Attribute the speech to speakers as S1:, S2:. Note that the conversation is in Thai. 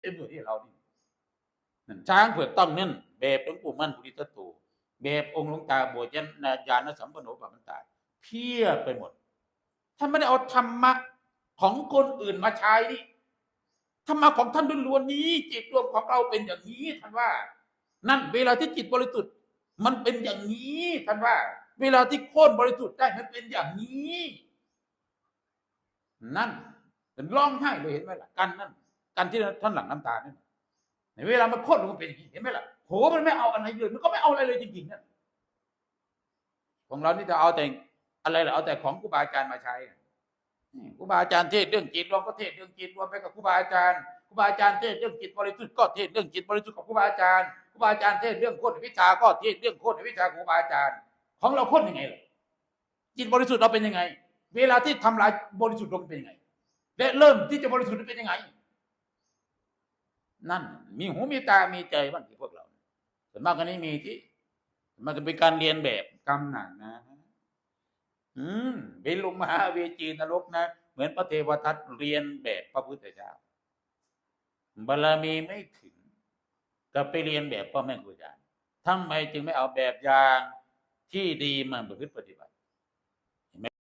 S1: เอ็มอยู่ที่เรานี่นั่นช้างเผือกต้องนึ่นแบบหลวงปู่มั่นปุริทัตโตแบบองค์หลวงตาบัวยันญาณสัมปันโนปมันตายเพี้ยไปหมดท่านไม่ได้เอาธรรมะของคนอื่นมาใช้นี่ธรรมะของท่านล้วนๆนี้ จิตรวมของเราเป็นอย่างนี้ท่านว่า นั่นเวลาที่จิตบริสุทธิ์มันเป็นอย่างนี้ท่านว่า เวลาที่โค่นบริสุทธิ์ได้มันเป็นอย่างนี้ นั่นเป็นร้องไห้เลยเห็นไหมล่ะกันนั่น กันที่ท่านหลังน้ำตาเนั่นในเวลามันโค่นมันเป็นอย่างนี้เห็นไหมล่ะโหมันไม่เอาอะไรเลยมันก็ไม่เอาอะไรเลยจริงๆเนั่นของเรานี่จะเอาแต่อะไรล่ะเอาแต่ของครูบาอาจารย์มาใช้ครูบาอาจารย์เทศเรื่องจิตรวมก็เทศเรื่องจิตรวมไปกับครูบาอาจารย์ครูบาอาจารย์เทศเรื่องจิตบริสุทธิ์ก็เทศเรื่องจิตบริสุทธิ์กับครูบาอาจารย์ครูบาอาจารย์เทศเรื่องโคตรวิชาก็เทศเรื่องโคตรวิชาครูบาอาจารย์ ของเราโคตรยังไงล่ะจิตบริสุทธิ์เราเป็นยังไง เวลาที่ทำลายบริสุทธิ์ลงเป็นยังไงและเริ่มที่จะบริสุทธิ์เป็นยังไง นั่น มีหูมีตามีใจบ้างที่พวกเราส่วนมากกันนี้มีที่ มันก็เป็นการเรียนแบบกรรมหนักนะ อืมเป็นลงมหาเวจีนรกนะ เหมือนพระเทวทัตเรียนแบบพระพุทธเจ้าบารมีไม่ถึงก็ไปเรียนแบบพ่อแม่ครูอาจารย์ทำไมจึงไม่เอาแบบอย่างที่ดีมาประพฤติปฏิบัติ